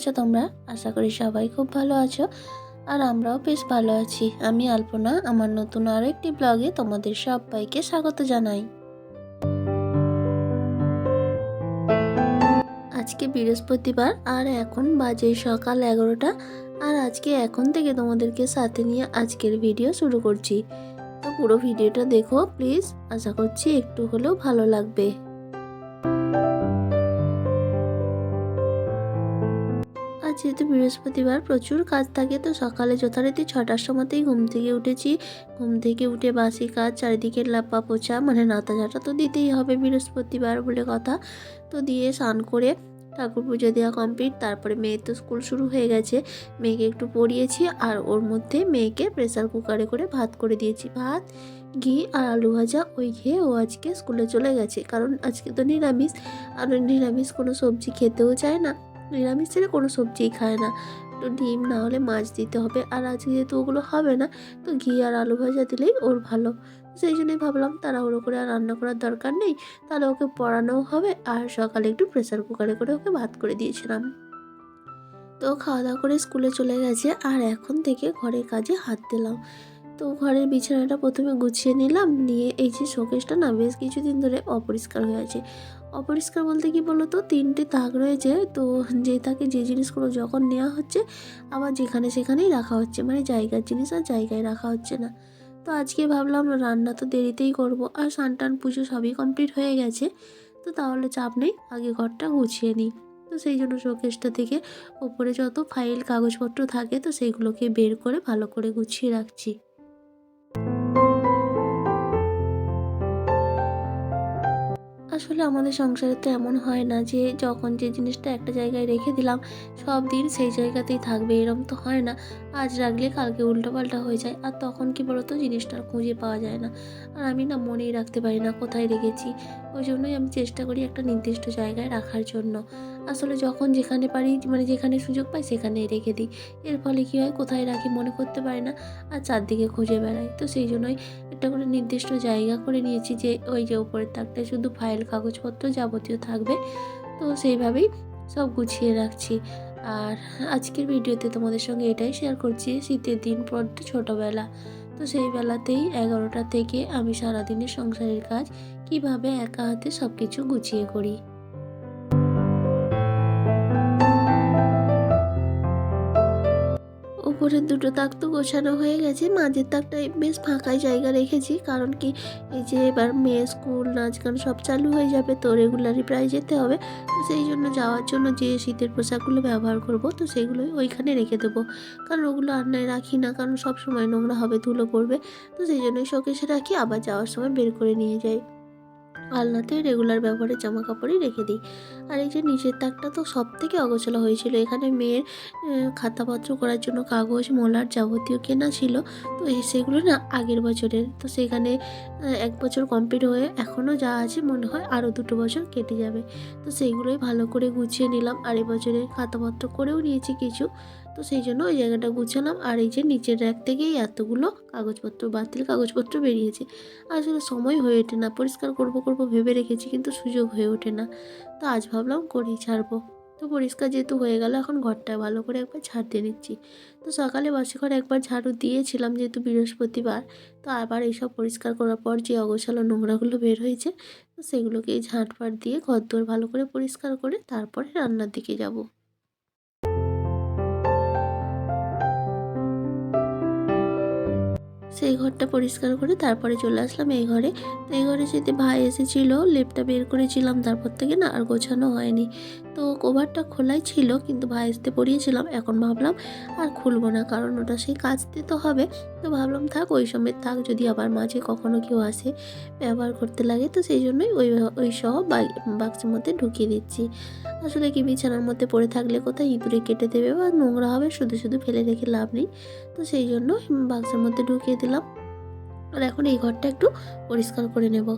আছো তোমরা? আশা করি সবাই খুব ভালো আছো। আর আমরাও বেশ ভালো আছি। আমি আলপনা, আমার নতুন আরও একটি ব্লগে তোমাদের সবাইকে স্বাগত জানাই। আজকে বৃহস্পতিবার, আর এখন বাজে সকাল এগারোটা, আর আজকে এখন থেকে তোমাদেরকে সাথে নিয়ে আজকের ভিডিও শুরু করছি। তো পুরো ভিডিওটা দেখো, প্লিজ। আশা করছি একটু হলেও ভালো লাগবে। যেহেতু বৃহস্পতিবার প্রচুর কাজ থাকে, তো সকালে যথারীতি ছটার সময়তেই ঘুম থেকে উঠেছি। ঘুম থেকে উঠে বাসি কাজ, চারিদিকে লাপা পোছা মানে নাতা ঝাঁটা তো দিতেই হবে বৃহস্পতিবার বলে কথা। তো দিয়ে স্নান করে ঠাকুর পুজো দেওয়া কমপ্লিট তারপরে মেয়ের তো স্কুল শুরু হয়ে গেছে। মেয়েকে একটু পড়িয়েছি আর ওর মধ্যে মেয়েকে প্রেসার কুকারে করে ভাত করে দিয়েছি। ভাত, ঘি আর আলু ভাজা ওই খেয়ে ও আজকে স্কুলে চলে গেছে। কারণ আজকে তো নিরামিষ, আর নিরামিষ কোনো সবজি খেতেও চায় না। নিরামিষ ছেড়ে কোনো সবজিই খায় না। তো ডিম না হলে মাছ দিতে হবে। আর আজকে যেহেতু ওগুলো হবে না, তো ঘি আর আলু ভাজা দিলেই ওর ভালো। সেই জন্যই ভাবলাম তারা তাড়াহুড়ো করে আর রান্না করার দরকার নেই। তাহলে ওকে পড়ানোও হবে আর সকালে একটু প্রেসার কুকারে করে ওকে ভাত করে দিয়েছিলাম। তো খাওয়া দাওয়া করে স্কুলে চলে গেছে আর এখন থেকে ঘরের কাজে হাত দিলাম। তো ঘরের বিছানাটা প্রথমে গুছিয়ে নিলাম। নিয়ে এই যে শোকেসটা না বেশ কিছুদিন ধরে অপরিষ্কার হয়ে আছে। অপরিষ্কার বলতে কি বলতো? তিনটে তাক রয়েছে, তো যে তাকে যে জিনিসগুলো যখন নেওয়া হচ্ছে, আবার যেখানে সেখানেই রাখা হচ্ছে। মানে জায়গার জিনিস আর জায়গায় রাখা হচ্ছে না। তো আজকে ভাবলাম রান্না তো দেরিতেই করব। আর সানটান পুজো সবই কমপ্লিট হয়ে গেছে। তো তাহলে চাপ নেই, আগে ঘরটা গুছিয়ে নিই। তো সেই জন্য শোকেসটা থেকে ওপরে যত ফাইল, কাগজপত্র থাকে, তো সেইগুলোকে বের করে ভালো করে গুছিয়ে রাখছি। আসলে আমাদের সংসারে তো এমন হয় না যে যখন যে জিনিসটা একটা জায়গায় রেখে দিলাম, সব দিন সেই জায়গাতেই থাকবে, এরম তো হয় না। আজ রাখলে কালকে উল্টোপাল্টা হয়ে যায়, আর তখন কি বলতো? জিনিসটা খুঁজে পাওয়া যায় না। আর আমি না মনেই রাখতে পারি না কোথায় রেখেছি। ওই জন্যই আমি চেষ্টা করি একটা নির্দিষ্ট জায়গায় রাখার জন্য। আসলে যখন যেখানে পারি মানে যেখানে সুযোগ পাই সেখানে রেখে দিই। এর ফলে কী হয়, কোথায় রাখি মনে করতে পারি না আর চারদিকে খুঁজে বেড়াই। তো সেই জন্যই একটা করে নির্দিষ্ট জায়গা করে নিয়েছি যে, ওই যে উপরের তাকটায় শুধু ফাইল, কাগজপত্র যাবতীয় থাকবে। তো সেইভাবেই সব গুছিয়ে রাখছি। আর আজকের ভিডিওতে তোমাদের সঙ্গে এটাই শেয়ার করছি, শীতের দিন পর ছোটোবেলা। তো সেই বেলাতেই এগারোটা থেকে আমি সারাদিনের সংসারের কাজ কীভাবে একা হাতে সব কিছু গুছিয়ে করি। উপরের দুটো তাক তো গোছানো হয়ে গেছে, মাঝের তাকটা বেশ ফাঁকাই জায়গা রেখেছি, কারণ কি এই যে এবার মেয়ে স্কুল, নাচ গান সব চালু হয়ে যাবে, তো রেগুলারই প্রায় যেতে হবে। তো সেই জন্য যাওয়ার জন্য যে শীতের পোশাকগুলো ব্যবহার করব, তো সেগুলোই ওইখানে রেখে দেবো। কারণ ওগুলো আন্নায় রাখি না, কারণ সব সময় নোংরা হবে, ধুলো পড়বে, তো সেই জন্যই শোকেশে রাখি, আবার যাওয়ার সময় বের করে নিয়ে যাই। আলনাতে রেগুলার ব্যবহারের জামা কাপড়ই রেখে দিই। আর এই যে নিচের তাকটা তো সব থেকে অগোছালো হয়েছিল। এখানে মেয়ের খাতাপত্র করার জন্য কাগজ, মোলার যাবতীয় কেনা ছিল। তো সেগুলো না আগের বছরের। তো সেখানে এক বছর কমপ্লিট হয়ে এখনও যা আছে মনে হয় আরও দুটো বছর কেটে যাবে। তো সেইগুলোই ভালো করে গুছিয়ে নিলাম। আর এবছরের খাতাপত্র করেও নিয়েছি কিছু। তো সেই জন্য ওই জায়গাটা গুছালাম। আর এই যে নিচের র্যাক থেকেই এতগুলো কাগজপত্র, বাতিল কাগজপত্র বেরিয়েছে। আসলে সময় হয়ে ওঠে না, পরিষ্কার করব করব ভেবে রেখেছি কিন্তু সুযোগ হয়ে ওঠে না। তো আজ ভাবলাম করেই ছাড়বো। তো পরিষ্কার যেহেতু হয়ে গেল, এখন ঘরটা ভালো করে একবার ঝাড় দিয়ে নিচ্ছি। তো সকালে বাসি ঘরে একবার ঝাড়ু দিয়েছিলাম যেহেতু বৃহস্পতিবার। তো আবার এইসব পরিষ্কার করার পর যে অগোছালো নোংরাগুলো বের হয়েছে, তো সেগুলোকে ঝাঁটপাট দিয়ে ঘর দোর ভালো করে পরিষ্কার করে তারপরে রান্নার দিকে যাব। সেই ঘরটা পরিষ্কার করে তারপরে চলে আসলাম এই ঘরে। তো এই ঘরে যেতে ভাই এসেছিল, লেপটা বের করেছিলাম, তারপর থেকে না আর গোছানো হয়নি। তো কভারটা খোলাই ছিল, কিন্তু ভাই আসতে পরিয়েছিলাম এখন ভাবলাম আর খুলবো না, কারণ ওটা সেই কাচতে তো হবে। তো ভাবলাম থাক, ওই সময় থাক, যদি আবার মাঝে কখনো কেউ আসে ব্যবহার করতে লাগে, তো সেই জন্যই ওই ওই সহ বাক্সের মধ্যে ঢুকিয়ে দিচ্ছি। আসলে কি বিছানার মধ্যে পড়ে থাকলে কোথায় ইঁদুরে কেটে দেবে বা নোংরা হবে, শুধু শুধু ফেলে রেখে লাভ নেই। তো সেই জন্য বাক্সের মধ্যে ঢুকিয়ে দিলাম। আর এখন এই ঘরটা একটু পরিষ্কার করে নেব।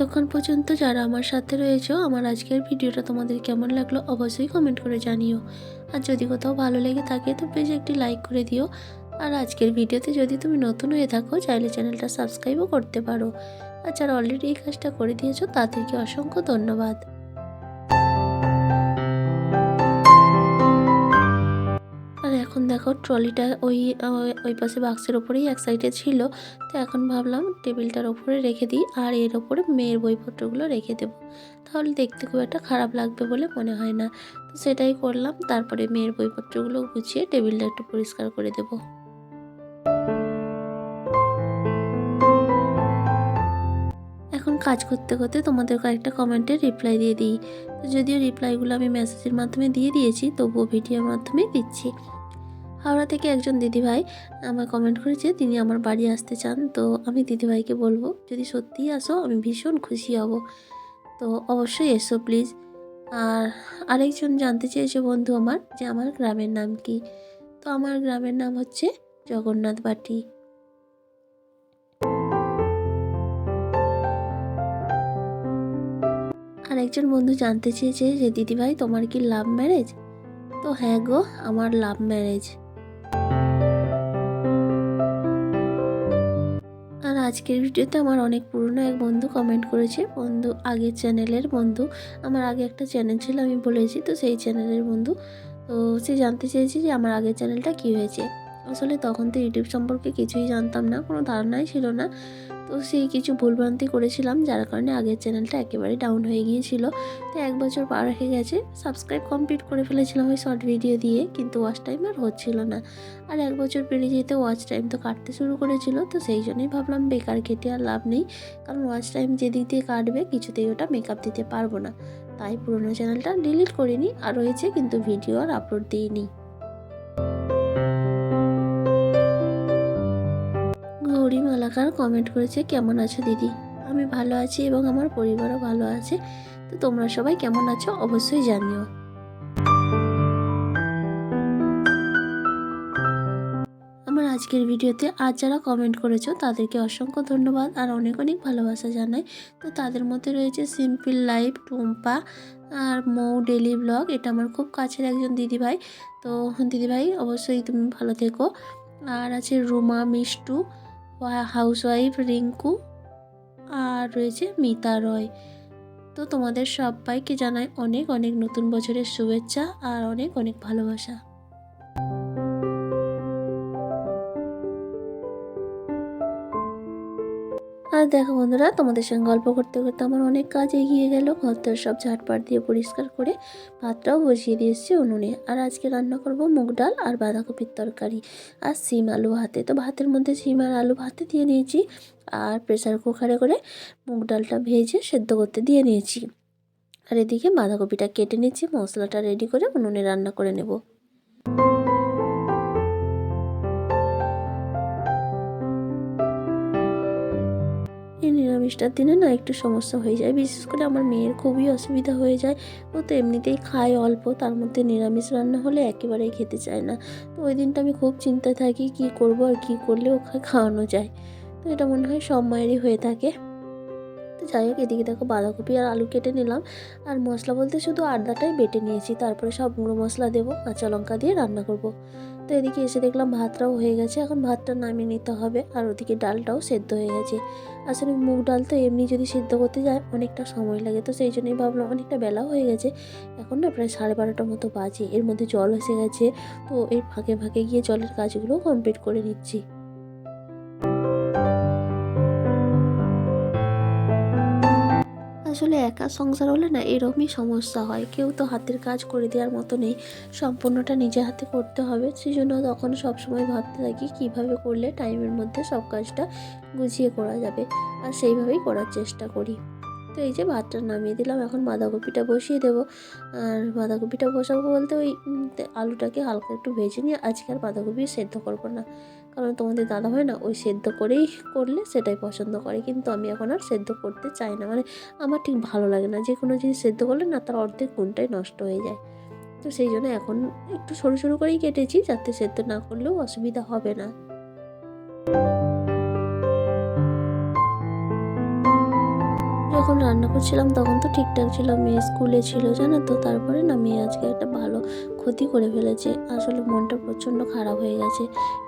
এতক্ষণ পর্যন্ত যারা আমার সাথে রয়েছে, আমার আজকের ভিডিওটা তোমাদের কেমন লাগল অবশ্যই কমেন্ট করে জানিও। আর যদি কোথাও ভালো লেগে থাকে, তো প্লিজ একটি লাইক করে দিও। আর আজকের ভিডিওতে যদি তুমি নতুন হয়ে থাকো, চাইলে চ্যানেলটা সাবস্ক্রাইবও করতে পারো। আর যারা অলরেডি এই কাজটা করে দিয়েছ, তাদেরকে অসংখ্য ধন্যবাদ। এখন দেখো ট্রলিটা ওই, ওই- পাশে বাক্সের ওপরেই এক সাইডে ছিল। তো এখন ভাবলাম টেবিলটার ওপরে রেখে দিই আর এর ওপরে মেয়ের বইপত্রগুলো রেখে দেবো। তাহলে দেখতে খুব একটা খারাপ লাগবে বলে মনে হয় না। তো সেটাই করলাম, তারপরে মেয়ের বইপত্রগুলো গুছিয়ে টেবিলটা একটু পরিষ্কার করে দেবো। এখন কাজ করতে করতে তোমাদের কয়েকটা কমেন্টের রিপ্লাই দিয়ে দিই। যদিও রিপ্লাইগুলো আমি মেসেজের মাধ্যমে দিয়ে দিয়েছি, তবুও ভিডিওর মাধ্যমে দিচ্ছি। হাওড়া থেকে একজন দিদিভাই আমার কমেন্ট করেছে, তিনি আমার বাড়ি আসতে চান, তো আমি দিদিভাইকে বলব, যদি সত্যিই আসো, আমি ভীষণ খুশি হব। তো অবশ্যই এসো প্লিজ আর আরেকজন জানতে চেয়েছে বন্ধু আমার, যে আমার গ্রামের নাম কি? তো আমার গ্রামের নাম হচ্ছে জগন্নাথ বাটি। আরেকজন বন্ধু জানতে চেয়েছে যে, দিদিভাই, তোমার কি লাভ ম্যারেজ তো হ্যাঁ গো, আমার লাভ ম্যারেজ আজকের ভিডিওতে আমার অনেক পুরনো এক বন্ধু কমেন্ট করেছে, বন্ধু আগের চ্যানেলের বন্ধু। আমার আগে একটা চ্যানেল ছিল, আমি বলেছি তো সেই চ্যানেলের বন্ধু। তো সে জানতে চেয়েছে যে আমার আগের চ্যানেলটা কী হয়েছে। আসলে তখন তো ইউটিউব সম্পর্কে কিছুই জানতাম না, কোনো ধারণাই ছিল না। তো সেই কিছু ভুলভ্রান্তি করেছিলাম, যার কারণে আগের চ্যানেলটা একেবারে ডাউন হয়ে গিয়েছিল। তো এক বছর পার হয়ে গেছে সাবস্ক্রাইব কমপ্লিট করে ফেলেছিলাম ওই শর্ট ভিডিও দিয়ে, কিন্তু ওয়াচ টাইম আর হচ্ছিল না। আর এক বছর পেরিয়ে যেতে ওয়াচ টাইম তো কাটতে শুরু করেছিল, তো সেই জন্যই ভাবলাম বেকার কেটে আর লাভ নেই, কারণ ওয়াচ টাইম যেদিক দিয়ে কাটবে কিছুতেই ওটা মেকআপ দিতে পারব না। তাই পুরোনো চ্যানেলটা ডিলিট করিনি, আর রয়েছে কিন্তু ভিডিও আর আপলোড দিইনি। গৌরী কমেন্ট করেছে, কেমন আছো দিদি? আমি ভালো আছি এবং আমার পরিবারও ভালো আছে। তো তোমরা সবাই কেমন আছো অবশ্যই জানিও। আমার আজকের ভিডিওতে আজ যারা কমেন্ট করেছ, তাদেরকে অসংখ্য ধন্যবাদ আর অনেক অনেক ভালোবাসা জানাই। তো তাদের মধ্যে রয়েছে সিম্পল লাইফ টুম্পা আর মৌ ডেলি ব্লগ এটা আমার খুব কাছের একজন দিদিভাই। তো দিদিভাই, অবশ্যই তুমি ভালো থেকো। আর আছে রুমা মিষ্টু হাউসওয়াইফ রিঙ্কু আর রয়েছে মিতা রয়। তো তোমাদের সবাইকে জানাই অনেক অনেক নতুন বছরের শুভেচ্ছা আর অনেক অনেক ভালোবাসা। আর দেখো বন্ধুরা, তোমাদের সঙ্গে গল্প করতে করতে আমার অনেক কাজ এগিয়ে গেল। ঘরটার সব ঝাটপাট দিয়ে পরিষ্কার করে ভাতটাও বসিয়ে দিয়ে এসেছি উনুনে। আর আজকে রান্না করব মুগ ডাল আর বাঁধাকপির তরকারি আর সিম আলু ভাতে। তো ভাতের মধ্যে সিম আর আলু ভাতে দিয়ে নিয়েছি আর প্রেসার কুকারে করে মুগ ডালটা ভেজে সেদ্ধ করতে দিয়ে নিয়েছি আর এদিকে বাঁধাকপিটা কেটে নিচ্ছি মশলাটা রেডি করে উনুনে রান্না করে নেব। নিরামিষটার দিনে না একটু সমস্যা হয়ে যায়। বিশেষ করে আমার মেয়ের খুবই অসুবিধা হয়ে যায়। ও তো এমনিতেই খায় অল্প, তার মধ্যে নিরামিষ রান্না হলে একেবারেই খেতে চায় না। তো ওই দিনটা আমি খুব চিন্তায় থাকি, কি করব আর কি করলে ওকে খাওয়ানো যায়। তো এটা মনে হয় সব মায়েরই হয়ে থাকে। তো যাই হোক, এদিকে দেখো বাঁধাকপি আর আলু কেটে নিলাম। আর মশলা বলতে শুধু আদাটাই বেটে নিয়েছি, তারপরে সব গুঁড়ো মশলা দেবো, কাঁচা লঙ্কা দিয়ে রান্না করব। তো এদিকে এসে দেখলাম ভাতটাও হয়ে গেছে, এখন ভাতটা নামিয়ে নিতে হবে। আর ওদিকে ডালটাও সেদ্ধ হয়ে গেছে। আসলে মুগ ডাল তো এমনি যদি সেদ্ধ করতে যায়, অনেকটা সময় লাগে। তো সেই জন্যই ভাবলাম অনেকটা বেলাও হয়ে গেছে। এখন না প্রায় সাড়ে বারোটার মতো বাজে। এর মধ্যে জল এসে গেছে। তো এর ফাঁকে ফাঁকে গিয়ে জলের কাজগুলো কমপ্লিট করে নিচ্ছি। আসলে একা সংসার হলে না এরকমই সমস্যা হয়। কেউ তো হাতের কাজ করে দেওয়ার মতো নেই। সম্পূর্ণটা নিজে হাতে করতে হবে। সেই জন্য তখন সবসময় ভাবতে থাকি, কীভাবে করলে টাইমের মধ্যে সব কাজটা গুছিয়ে করা যাবে? আর সেইভাবেই করার চেষ্টা করি। তো এই যে ভাতটা নামিয়ে দিলাম, এখন বাঁধাকপিটা বসিয়ে দেবো। আর বাঁধাকপিটা বসাবো বলতে ওই আলুটাকে হালকা একটু ভেজে নিয়ে আজকে আর বাঁধাকপি সেদ্ধ করব না। কারণ তোমাদের দাদা হয় না ওই সেদ্ধ করেই করলে সেটাই পছন্দ করে। কিন্তু আমি এখন আর সেদ্ধ করতে চাই না। মানে আমার ঠিক ভালো লাগে না। যে কোনো জিনিস সেদ্ধ করলে না তার অর্ধেক গুণটাই নষ্ট হয়ে যায়। তো সেই জন্য এখন একটু সরু সরু করেই কেটেছি যাতে সেদ্ধ না করলেও অসুবিধা হবে না। যখন রান্না করছিলাম তখন তো ঠিকঠাক ছিল, মেয়ে স্কুলে ছিল, জানো তো? তারপরে না মেয়ে আজকে একটা ভালো ক্ষতি করে ফেলেছে। আসলে মনটা প্রচণ্ড খারাপ হয়ে গেছে।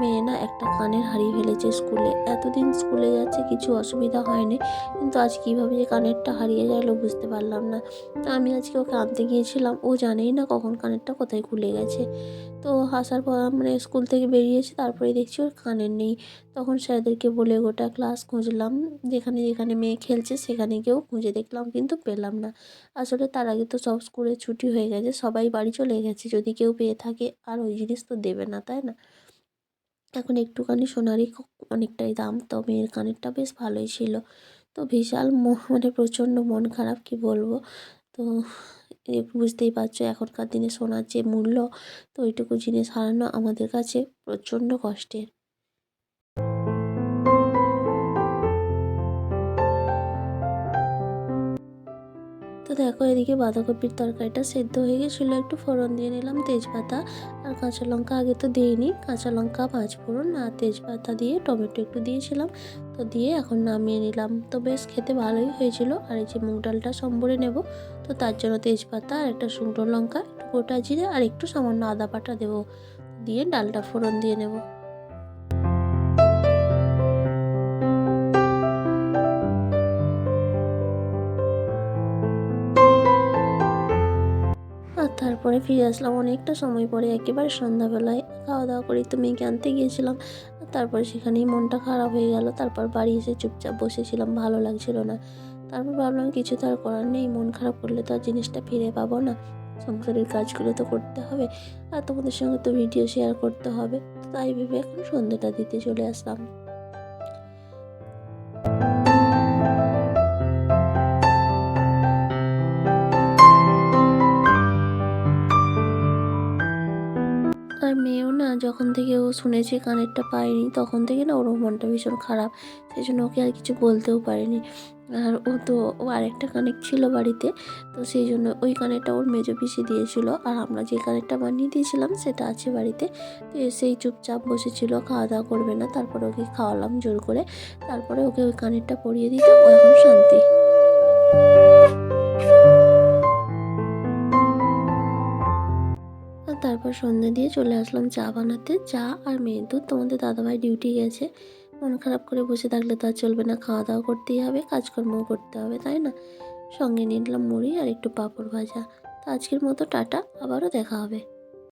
মেয়ে না একটা কানের হারিয়ে ফেলেছে স্কুলে। এতদিন স্কুলে যাচ্ছে, কিছু অসুবিধা হয়নি। কিন্তু আজ কীভাবে যে কানেরটা হারিয়ে গেল বুঝতে পারলাম না। আমি আজকে ওকে আনতে গিয়েছিলাম। ও জানেই না কখন কানেরটা কোথায় খুলে গেছে। তো আসার পর মানে স্কুল থেকে বেরিয়েছে তারপরে দেখছি ওর কানের নেই। তখন স্যারদেরকে বলে গোটা ক্লাস খুঁজলাম। যেখানে যেখানে মেয়ে খেলছে সেখানে গিয়েও খুঁজে দেখলাম, কিন্তু পেলাম না। আসলে তার আগে তো সব স্কুলে ছুটি হয়ে গেছে, সবাই বাড়ি চলে গেছে যদি কেউ পেয়ে থাকে, আর ওই জিনিস তো দেবে না, তাই না? এখন একটুখানি সোনারই অনেকটাই দাম তো মেয়ের কানেরটা বেশ ভালোই ছিল। তো বিশাল মানে প্রচণ্ড মন খারাপ, কি বলব? তো বুঝতেই পারছ, এখনকার দিনে সোনার যে মূল্য, তো ওইটুকু জিনিস হারানো আমাদের কাছে প্রচণ্ড কষ্টের। দেখো, এদিকে বাঁধাকপির তরকারিটা সেদ্ধ হয়ে গেছিল। একটু ফোড়ন দিয়ে নিলাম তেজপাতা আর কাঁচা লঙ্কা আগে তো দিইনি। কাঁচা লঙ্কা, পাঁচ ফোড়ন আর তেজপাতা দিয়ে টমেটো একটু দিয়েছিলাম। তো দিয়ে এখন নামিয়ে নিলাম। তো বেশ, খেতে ভালোই হয়েছিল। আর এই যে মুগ ডালটা সম্বরে নেব, তো তার জন্য তেজপাতা আর একটা শুকনো লঙ্কা, একটু গোটা জিরে আর একটু সামান্য আদা বাটা দেবো। দিয়ে ডালটা ফোড়ন দিয়ে নেব। তারপরে ফিরে আসলাম। অনেকটা সময় পরে একেবারে সন্ধ্যাবেলায় খাওয়া দাওয়া করে তো মেয়েকে আনতে গিয়েছিলাম। তারপরে সেখানেই মনটা খারাপ হয়ে গেল। তারপর বাড়ি এসে চুপচাপ বসেছিলাম। ভালো লাগছিল না। তারপর ভাবলাম কিছু তো আর করার নেই। মন খারাপ করলে তো আর জিনিসটা ফিরে পাবো না। সংসারের কাজগুলো তো করতে হবে। আর তোমাদের সঙ্গে তো ভিডিও শেয়ার করতে হবে। তাই ভেবে এখন সন্ধ্যাটা দিতে চলে আসলাম। যখন থেকে ও শুনেছে কানেরটা পায়নি, তখন থেকে না ওর মনটা ভীষণ খারাপ। সেই জন্য ওকে আর কিছু বলতেও পারেনি। আর ও তো, ও আরেকটা কানেক ছিল বাড়িতে, তো সেই জন্য ওই কানেরটা ওর মেজো পিসি দিয়েছিল। আর আমরা যে কানেরটা বানিয়ে দিয়েছিলাম, সেটা আছে বাড়িতে। তো এসেই চুপচাপ বসেছিল খাওয়া দাওয়া করবে না। তারপরে ওকে খাওয়ালাম জোর করে। তারপরে ওকে ওই কানেরটা পরিয়ে দিতে ও এখন শান্তি। তারপর সন্ধ্যে দিয়ে চলে আসলাম চা বানাতে। চা আর মেয়ের দুধ। তোমাদের দাদাভাই ডিউটি গেছে। মন খারাপ করে বসে থাকলে তো আর চলবে না। খাওয়া দাওয়া করতেই হবে, কাজকর্মও করতে হবে, তাই না? সঙ্গে নিয়ে নিলাম মুড়ি আর একটু পাঁপড় ভাজা। তো আজকের মতো টাটা। আবারও দেখা হবে।